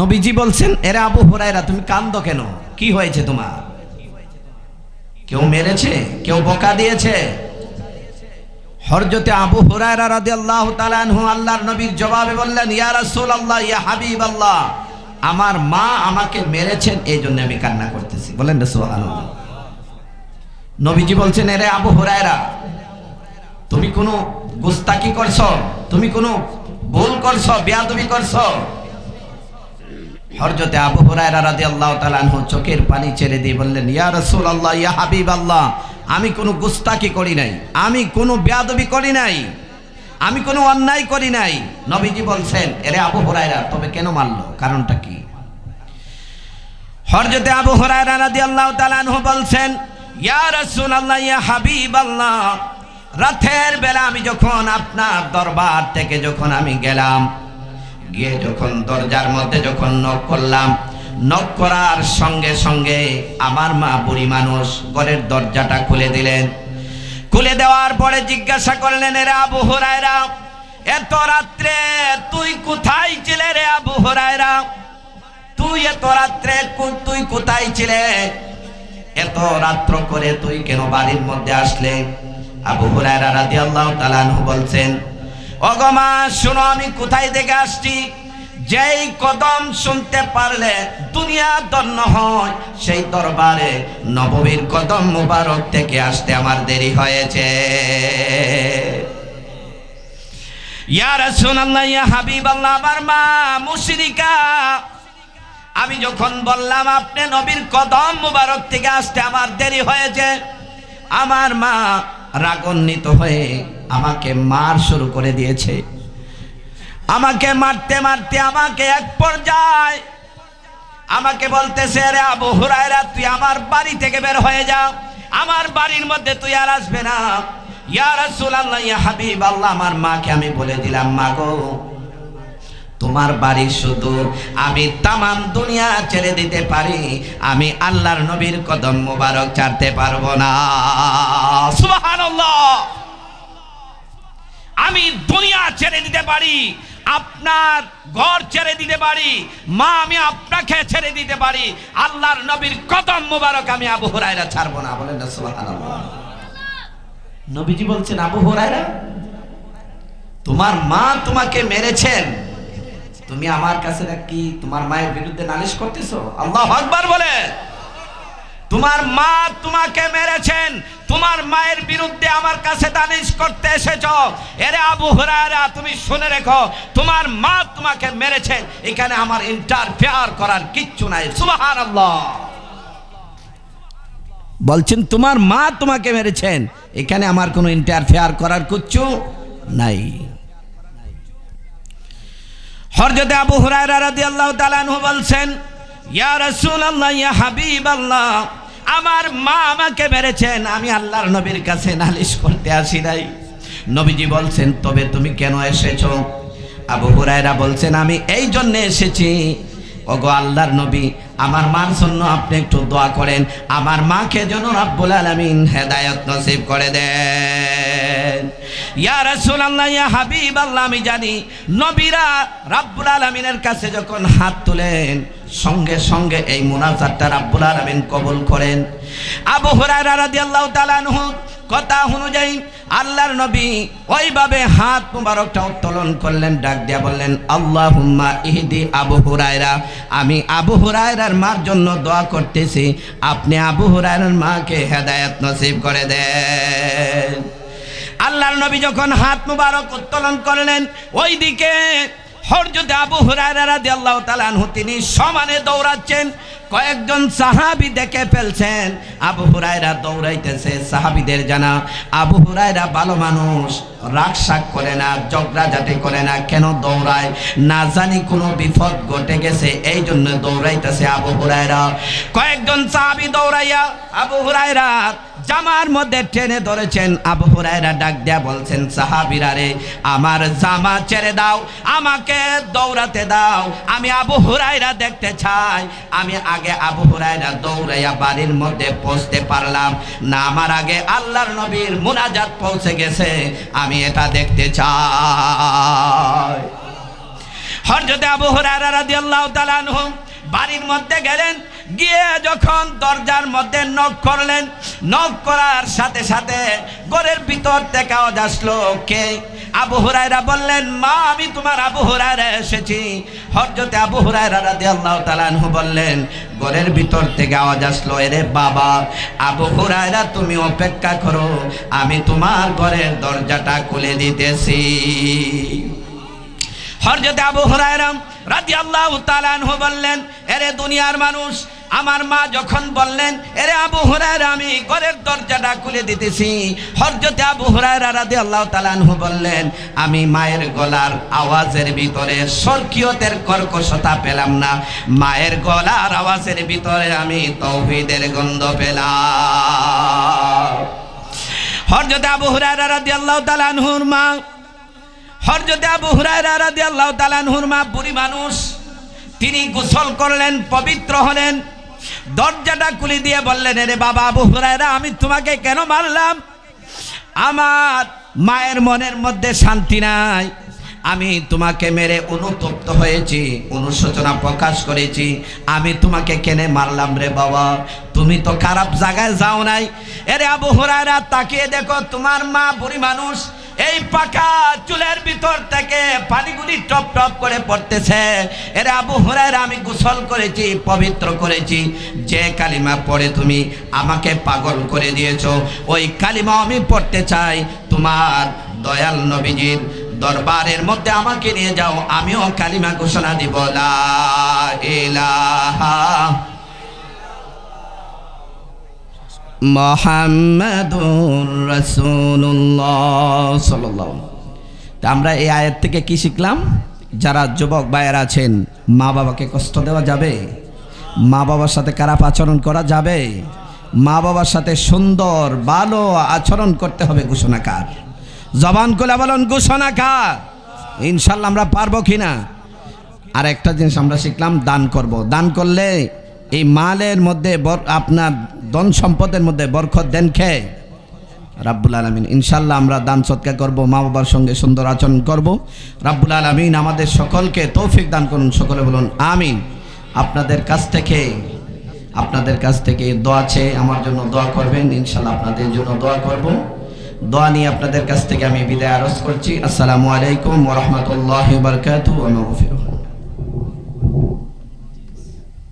নবীজি বলছেন, এরে আবু হুরায়রা, তুমি কান্দো কেন? কি হয়েছে তোমার? কেউ মেরেছে? কেউ বোকা দিয়েছে? হরজতে আবু হুরায়রা রাদিয়াল্লাহু তাআলা আনহু আল্লাহর নবীর জবাবে বললেন, ইয়া রাসূলুল্লাহ, ইয়া হাবিবাল্লাহ, আমার মা আমাকে মেরেছেন, এই জন্য আমি কান্না করতেছি। বলেন না নবীজি বলছেন, এরে আবু হুরায়রা, তুমি কোনো গুস্তাকি করছ? তুমি কোনো ভুল করছ? বেয়াদবি করছ? হরজতে আবু হুরায়রা রাদিয়াল্লাহু তাআলা আনহু চোখের পানি ছেড়ে দিয়ে বললেন, ইয়া রাসূলুল্লাহ, ইয়া হাবিবাল্লাহ, আমি কোনো গুস্তাকি করি নাই, আমি কোনো বেয়াদবি করি নাই, আমি কোনো অন্যায় করি নাই। নবীজি বলছেন, এরে আবু হুরায়রা, তবে কেন মারলো? কারণটা কি? হরজতে আবু হুরায়রা রাদিয়াল্লাহু তাআলা আনহু বলছেন, ইয়া রাসূলুল্লাহ, ইয়া হাবিবাল্লাহ, রাতের বেলা আমি যখন আপনার দরবার থেকে যখন আমি গেলাম গিয়ে যখন দরজার মধ্যে যখন নক করলাম নক করার সঙ্গে সঙ্গে আমার মা বুড়ি মানুষ ঘরের দরজাটা খুলে দিলেন। খুলে দেওয়ার পরে জিজ্ঞাসা করলেন, এরা আবু হরায়রা, এত রাত্রে তুই কোথায় ছিলে রে আবু হরায়রা? তুই এত রাত্রে তুই কোথায় ছিলে? এত রাত্র করে তুই কেন বাড়ির মধ্যে আসলে? আবু হুরায়রা রাদিয়াল্লাহু তাআলা বলছেন অগমা শোনো, আমি কোথায় থেকে আসছি? যেই কদম শুনতে পারলে দুনিয়া দন্ন হয়, সেই দরবারে নববীর কদম মুবারক থেকে আসতে আমার দেরি হয়েছে। আমি যখন বললাম, আপনি নবীর কদম মুবারক থেকে আসতে আমার দেরি হয়েছে, আমার মা রাগান্বিত হয়ে আমাকে মার শুরু করে দিয়েছে। আমাকে মারতে মারতে আমাকে এক পর্যায় আমাকে বলতেছে রে আবু হুরায়রা, তুই আমার বাড়ি থেকে বের হয়ে যা। আমার বাড়ির মধ্যে তুই আর আসবে না। ইয়া রাসূলুল্লাহ, ইয়া হাবিবাল্লাহ, আমার মাকে আমি বলে দিলাম, মা গো তোমার বাড়ি শুধু আমি তামাম দুনিয়া ছেড়ে দিতে পারি। আমি আল্লাহর নবীর কদম মোবারক ছাড়তে পারব না। আমি দুনিয়া ছেড়ে দিতে পারি, আপনার ঘর ছেড়ে দিতে পারি, মা আমি আপনাকে ছেড়ে দিতে পারি, আল্লাহর নবীর কদম মোবারক আমি আবু হুরায়রা ছাড়বো না, বলেন না নবীজি বলছেন, আবু হুরায়রা, তোমার মা তোমাকে মেরেছেন। তুমি আমার কাছে কি তোমার মায়ের বিরুদ্ধে নালিশ করতেছো? আল্লাহ আকবার বলে। তোমার মা তোমাকে মেরেছেন, তোমার মায়ের বিরুদ্ধে আমার কাছে নালিশ করতে এসেছ। এরে আবু হুরায়রা, তুমি শুনে রেখো, তোমার মা তোমাকে মেরেছেন এখানে আমার ইন্টারফেয়ার করার কিচ্ছু নাই। সুবহানাল্লাহ। বলছেন, তোমার মা তোমাকে মেরেছেন, এখানে আমার কোনো ইন্টারফেয়ার করার কিচ্ছু নাই। হরজতে আবু হুরায়রা বলছেন, ইয়া আমার মা আমাকে মেরেছেন, আমি আল্লাহর নবীর কাছে নালিশ করতে আসি নাই। নবীজি বলছেন, তবে তুমি কেন এসেছ? আবু হুরায়রা বলছেন, আমি এই জন্য এসেছি। ওগো আল্লাহর নবী, আমার মার জন্য আপনি একটু দোয়া করেন। আমার মাকে যেন রাব্বুল আলামিন হেদায়েত নসিব করে দেন। ইয়া হাবিবাল্লাহ, আমি জানি নবীরা রাব্বুল আলামিনের কাছে যখন হাত তুলেন, সঙ্গে সঙ্গে এই মুনাজাতটা রাব্বুল আলামিন কবুল করেন। আবু হুরায়রা কথা অনুযায়ী আল্লাহর নবী ওইভাবে হাত মুবারকটা উত্তোলন করলেন, ডাক দিয়া বললেন, আল্লাহুম্মা ইহদি আবু হুরায়রা, আমি আবু হুরায়রার মার জন্য দোয়া করতেছি, আপনি আবু হুরায়রার মাকে হেদায়েত নসিব করে দেন। আল্লাহর নবী যখন হাত মুবারক উত্তোলন করলেন, ওইদিকে হরজতে আবু হুরায়রা রাদিয়াল্লাহু তাআলা আনহু তিনি সমানে দৌড়াচ্ছেন, কয়েকজন সাহাবী দেখে ফেলছেন, আবু হুরায়রা দৌড়াইতেছে সাহাবীদের জানা, আবু হুরায়রা ভালো মানুষ, রাগ শাক করে না ঝগড়াঝাটি করে না, কেন দৌড়ায়, না জানি কোনো বিপদ ঘটে গেছে এই জন্য দৌড়াইতেছে আবু হুরায়রা। কয়েকজন সাহাবী দৌড়াইয়া আবু হুরায়রা জামার মধ্যে টেনে ধরেছেন আবু হুরায়রা ডাক দেয়া বলছেন, সাহাবীরা রে, আমার জামা ছেড়ে দাও, আমাকে দৌড়াতে দাও। আমি আবু হুরায়রা দেখতে চাই। আমি আগে আবু হুরায়রা দৌড়াইয়া বাড়ির মধ্যে পৌঁছতে পারলাম না। আমার আগে আল্লাহর নবীর মুনাজাত পৌঁছে গেছে। আমি এটা দেখতে চাই। হরজতে আবু হুরায়রা রাদিয়াল্লাহু তাআলা আনহু বাড়ির মধ্যে গেলেন। গিয়ে যখন দরজার মধ্যে নক করলেন নক করার সাথে সাথে ঘরের ভিতর থেকে আসলো, কে? আবু হুরায়রা বললেন, মা, আমি তোমার আবু হুরায়রা এসেছি। হরজতে আবু হুরায়রা রাদিয়াল্লাহু তাআলা আনহু বললেন, ঘরের ভিতর থেকে আওয়াজ আসলো, এরে বাবা, আবু হুরায়রা, তুমি অপেক্ষা করো, আমি তোমার ঘরের দরজাটা খুলে দিতেছি। হরজতে আবু হুরায়রাম রাদিয়াল্লাহু তাআলা আনহু বললেন, এরে দুনিয়ার মানুষ, আমার মা যখন বললেন, এরে আবু হুরায়রা, আমি ঘরের দরজাটা খুলে দিতেছি। হরজতে আবু হুরায়রা রাদিয়াল্লাহু তাআলা আনহু বললেন, আমি মায়ের গলার আওয়াজের ভিতরে সরকিয়তের কর্কশতা পেলাম না। মায়ের গলার আওয়াজের ভিতরে আমি তৌহিদের গন্ধ পেলাম। হরজতে আবু হুরায়রা রাদিয়াল্লাহু তাআলা আনহুর মা হরজতে আবু হুরায়রা রাদিয়াল্লাহু তাআলা আনহুর মা বুড়ি মানুষ, তিনি গোসল করলেন, পবিত্র হলেন, দরজাটা খুলে দিয়ে বললেন রে বাবা আবু হুরায়রা, আমি তোমাকে কেন মারলাম? আমার মায়ের মনের মধ্যে শান্তি নাই। আমি তোমাকে মেরে অনুতপ্ত হয়েছি, অনুশোচনা প্রকাশ করেছি। আমি তোমাকে কেনে মারলাম রে বাবা? তুমি তো খারাপ জায়গায় যাও নাই। এরে আবু হুরায়রা, তাকিয়ে দেখো, তোমার মা বুড়ি মানুষ এই পাকা চুলের ভিতর থেকে পানিগুলি টপ টপ করে পড়তেছে। এর আবু হুরায়রা, আমি গোসল করেছি, পবিত্র করেছি। যে কালিমা পড়ে তুমি আমাকে পাগল করে দিয়েছ, ওই কালিমা আমি পড়তে চাই। তোমার দয়াল নবীজির দরবারের মধ্যে আমাকে নিয়ে যাও, আমিও কালিমা ঘোষণা দিব, লা তা আমরা এই আয়ের থেকে কি শিখলাম? যারা যুবক ভাইয়ের আছেন, মা বাবাকে কষ্ট দেওয়া যাবে? মা বাবার সাথে খারাপ আচরণ করা যাবে? মা বাবার সাথে সুন্দর, ভালো আচরণ করতে হবে ঘোষণাকার। জবান কোলা বলুন, ঘোষণাকার। ইনশাল্লাহ আমরা পারব কি না আর একটা জিনিস আমরা শিখলাম, দান করব। দান করলে এই মালের মধ্যে আপনার ধন সম্পদের মধ্যে বরকত দেন খেয়ে রাব্বুল আলমিন। ইনশাল্লাহ আমরা দান সৎকার করব, মা বাবার সঙ্গে সুন্দর আচরণ করব। রাব্বুল আলমিন আমাদের সকলকে তৌফিক দান করুন, সকলে বলুন আমিন। আপনাদের কাছ থেকে, আপনাদের কাছ থেকে দোয়া চেয়ে আমার জন্য দোয়া করবেন ইনশাল্লাহ আপনাদের জন্য দোয়া করব। দোয়া নিয়ে আপনাদের কাছ থেকে আমি বিদায় আরজ করছি। আসসালামু আলাইকুম ওরহমতুল্লাহ বারকাতু